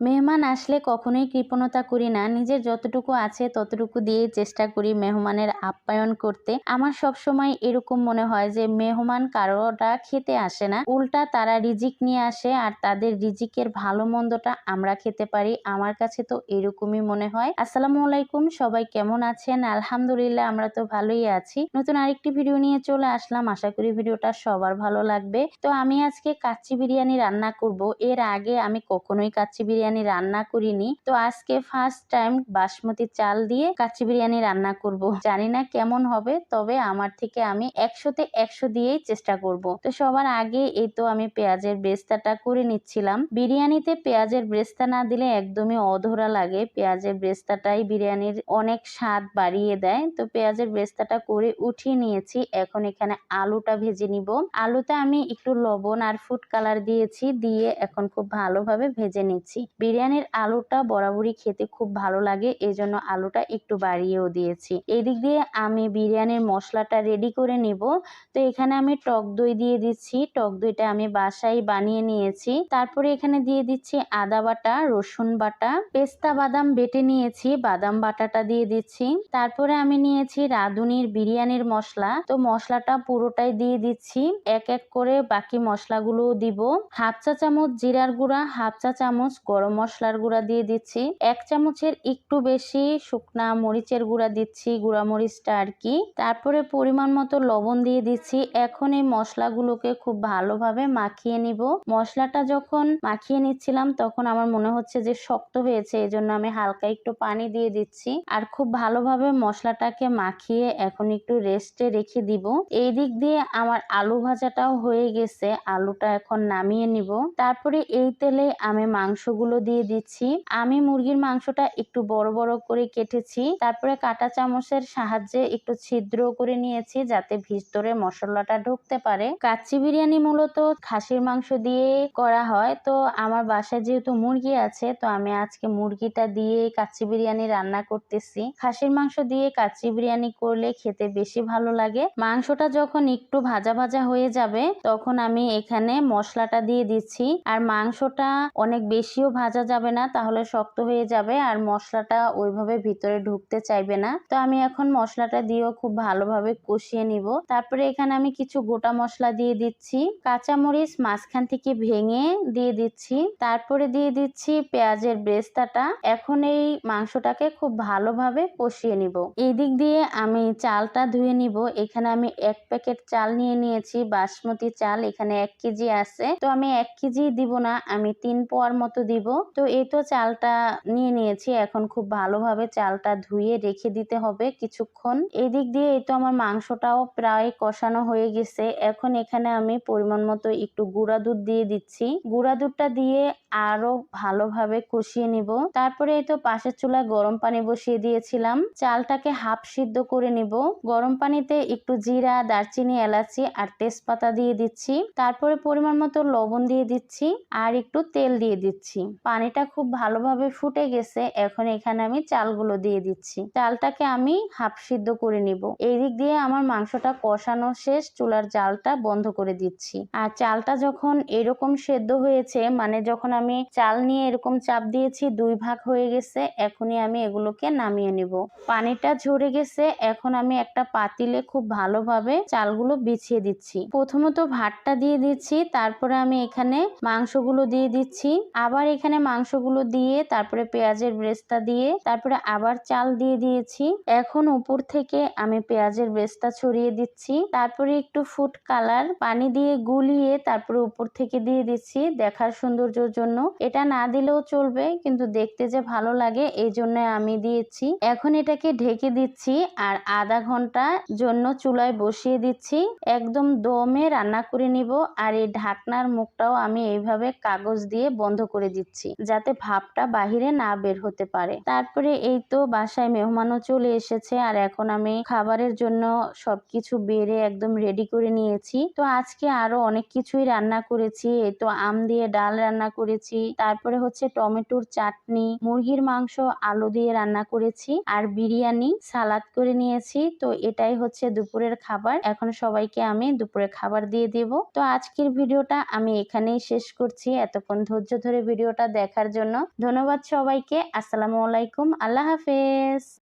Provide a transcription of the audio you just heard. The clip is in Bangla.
মেহমান আসলে কখনোই কৃপণতা করি না। নিজের যতটুকু আছে ততটুকু দিয়েই চেষ্টা করি মেহমানের আপ্যায়ন করতে। আমার সব সময় এরকম মনে হয় যে, মেহমান কারোটা খেতে আসে না। উল্টা তারা রিজিক নিয়ে আসে আর তাদের রিজিকের ভালো মন্দটা আমরা খেতে পারি। আমার কাছে তো এরকমই মনে হয়। আসসালামু আলাইকুম, সবাই কেমন আছেন? আলহামদুলিল্লাহ, আমরা তো ভালোই আছি। নতুন আরেকটি ভিডিও নিয়ে চলে আসলাম। আশা করি ভিডিওটা সবার ভালো লাগবে। তো আমি আজকে কাচ্চি বিরিয়ানি রান্না করব। এর আগে আমি কখনোই কাচ্চি বিরিয়ানি বিরিয়ানি রান্না করিনি। তো আজকে ফার্স্ট টাইম বাসমতি চাল দিয়ে কাচ্চি বিরিয়ানি রান্না করব। জানি না কেমন হবে, তবে আমার থেকে আমি একশোতে একশো দিয়েই চেষ্টা করব। তো সবার আগে এই তো আমি পেঁয়াজের ব্রেস্তাটা করে নিচ্ছিলাম। বিরিয়ানিতে পেঁয়াজের ব্রেস্তা না দিলে একদমই অধরা লাগে। পেঁয়াজের ব্রেস্তাটাই বিরিয়ানির অনেক স্বাদ বাড়িয়ে দেয়। তো পেঁয়াজের ব্রেস্তাটা করে উঠিয়ে নিয়েছি। এখন এখানে আলুটা ভেজে নিব। আলুতে আমি একটু লবণ আর ফুড কালার দিয়েছি, দিয়ে এখন খুব ভালোভাবে ভেজে নিচ্ছি। বিরিয়ানির আলুটা বরাবরই খেতে খুব ভালো লাগে এই জন্য আলুটা একটু বাড়িয়েও দিয়েছি। এদিক দিয়ে আমি বিরিয়ানির মশলাটা রেডি করে নিব। তো এখানে আমি টক দই দিয়ে দিচ্ছি। টক দইটা আমি বাসায় বানিয়ে নিয়েছি। তারপরে এখানে দিয়ে দিচ্ছি আদা বাটা, রসুন বাটা, পেস্তা বাদাম বেটে নিয়েছি, বাদাম বাটাটা দিয়ে দিচ্ছি। তারপরে আমি নিয়েছি রাঁধুনির বিরিয়ানির মশলা। তো মশলাটা পুরোটাই দিয়ে দিচ্ছি। এক এক করে বাকি মশলাগুলো দিব। হাফ চা চামচ জিরার গুঁড়া, হাফ চা চামচ গরম মশলার গুঁড়া দিয়ে দিচ্ছি। এক চামচের একটু বেশি শুকনা মরিচের গুঁড়া দিচ্ছি গুঁড়া মরিচটা আর কি। তারপরে পরিমাণ মতো লবণ দিয়ে দিচ্ছি। এখন এই মশলাগুলোকে খুব ভালোভাবে মাখিয়ে নিব। মশলাটা যখন মাখিয়ে নিচ্ছিলাম, তখন আমার মনে হচ্ছে যে শক্ত হয়েছে এই জন্য আমি হালকা একটু পানি দিয়ে দিচ্ছি। আর খুব ভালোভাবে মশলাটাকে মাখিয়ে এখন একটু রেস্টে রেখে দিব। এই দিক দিয়ে আমার আলু ভাজাটাও হয়ে গেছে। আলুটা এখন নামিয়ে নিব। তারপরে এই তেলে আমি মাংসগুলো দিয়ে দিচ্ছি। আমি মুরগির মাংসটা একটু বড় বড় করে কেটেছি। তারপরে কাটা চামচের সাহায্যে একটু ছিদ্র করে নিয়েছি যাতে ভিতরে মশলাটা ঢুকতে পারে। কাচ্চি বিরিয়ানি মূলত খাসির মাংস দিয়ে করা হয়। তো আমার বাসায় যেহেতু মুরগি আছে, তো আমি আজকে মুরগিটা দিয়ে কাচ্চি বিরিয়ানি রান্না করতেছি। খাসির মাংস দিয়ে কাচ্চি বিরিয়ানি করলে খেতে বেশি ভালো লাগে। মাংসটা যখন একটু ভাজা ভাজা হয়ে যাবে, তখন আমি এখানে মশলাটা দিয়ে দিচ্ছি। আর মাংসটা অনেক বেশিও ভাজা যাবে না, তাহলে শক্ত হয়ে যাবে আর মশলাটা ওইভাবে ভিতরে ঢুকতে চাইবে না। তো আমি এখন মশলাটা দিয়েও খুব ভালোভাবে কষিয়ে নিব। তারপরে এখানে আমি কিছু গোটা মশলা দিয়ে দিচ্ছি। কাঁচামরিচ মাঝখান থেকে ভেঙে দিয়ে দিচ্ছি। তারপরে দিয়ে দিচ্ছি পেঁয়াজের ব্রেস্তাটা এখন এই মাংসটাকে খুব ভালোভাবে কষিয়ে নিব। এই দিক দিয়ে আমি চালটা ধুয়ে নিব। এখানে আমি এক প্যাকেট চাল নিয়ে নিয়েছি, বাসমতি চাল। এখানে এক কেজি আছে। তো আমি এক কেজি দিব না, আমি তিন পোয়ার মতো দিব। তো এই তো চালটা নিয়ে নিয়েছি। এখন খুব ভালোভাবে চালটা ধুয়ে রেখে দিতে হবে কিছুক্ষণ। এদিক দিয়ে এই তো আমার মাংসটাও প্রায় কষানো হয়ে গেছে। এখন এখানে আমি পরিমাণ মতো একটু গুঁড়া দুধ দিয়ে দিচ্ছি। গুঁড়া দুধটা দিয়ে আরও ভালোভাবে কষিয়ে নিব। তারপরে এই তো পাশের চুলায় গরম পানি বসিয়ে দিয়েছিলাম। চালটাকে হাফ সিদ্ধ করে নিব। গরম পানিতে একটু জিরা, দারচিনি, এলাচি আর তেজপাতা দিয়ে দিচ্ছি। তারপরে পরিমাণ মতো লবণ দিয়ে দিচ্ছি আর একটু তেল দিয়ে দিচ্ছি। পানিটা খুব ভালোভাবে ফুটে গেছে, এখন এখানে আমি চালগুলো দিয়ে দিচ্ছি। চালটাকে আমি হাফ সিদ্ধ করে নিব। এই দিক দিয়ে আমার মাংসটা কষানো শেষ, চুলার জালটা বন্ধ করে দিচ্ছি। আর চালটা যখন এরকম সেদ্ধ হয়েছে মানে যখন আমি চাল নিয়ে এরকম চাপ দিয়েছি, দুই ভাগ হয়ে গেছে, এখনই আমি এগুলোকে নামিয়ে নিব। পানিটা ঝরে গেছে, এখন আমি একটা পাতিলে খুব ভালোভাবে চালগুলো বিছিয়ে দিচ্ছি। প্রথমত ভাতটা দিয়ে দিচ্ছি, তারপরে আমি এখানে মাংসগুলো দিয়ে দিচ্ছি। আবার এখানে মাংসগুলো দিয়ে, তারপরে পেঁয়াজের ব্রেস্তা দিয়ে, তারপরে আবার চাল দিয়ে দিয়েছি। এখন উপর থেকে আমি পেঁয়াজের ব্রেস্তা ছড়িয়ে দিচ্ছি। তারপরে একটু ফুড কালার, পানি দিয়ে গুলিয়ে তারপরে উপর থেকে দিয়ে দিচ্ছি দেখার সৌন্দর্যের জন্য। এটা না দিলেও চলবে, কিন্তু দেখতে যে ভালো লাগে, এই জন্য আমি দিয়েছি। এখন এটাকে ঢেকে দিচ্ছি আর আধা ঘণ্টা জন্য চুলায় বসিয়ে দিচ্ছি। একদম দমে রান্না করে নিব আর এই ঢাকনার মুখটাও আমি এইভাবে কাগজ দিয়ে বন্ধ করে দিচ্ছি। যাতে ভাবটা বাহিরে না বের হতে পারে। তারপরে এই তো বাসায় মেহমানও চলে এসেছে, আর এখন আমি খাবারের জন্য সবকিছু বেড়ে একদম রেডি করে নিয়েছি। তো আজকে আরও অনেক কিছুই রান্না করেছি, এই তো আম দিয়ে ডাল রান্না করেছি, তারপরে হচ্ছে টমেটোর চাটনি, মুরগির মাংস, আলু দিয়ে রান্না করেছি, আর বিরিয়ানি সালাদ করে নিয়েছি। তো এটাই হচ্ছে দুপুরের খাবার, এখন সবাইকে আমি দুপুরের খাবার দিয়ে দেব। তো আজকের ভিডিওটা আমি এখানেই শেষ করছি, এতক্ষণ ধৈর্য ধরে ভিডিওটা দেখার জন্য। ধন্যবাদ সবাইকে। আসসালামু আলাইকুম। আল্লাহ হাফেজ।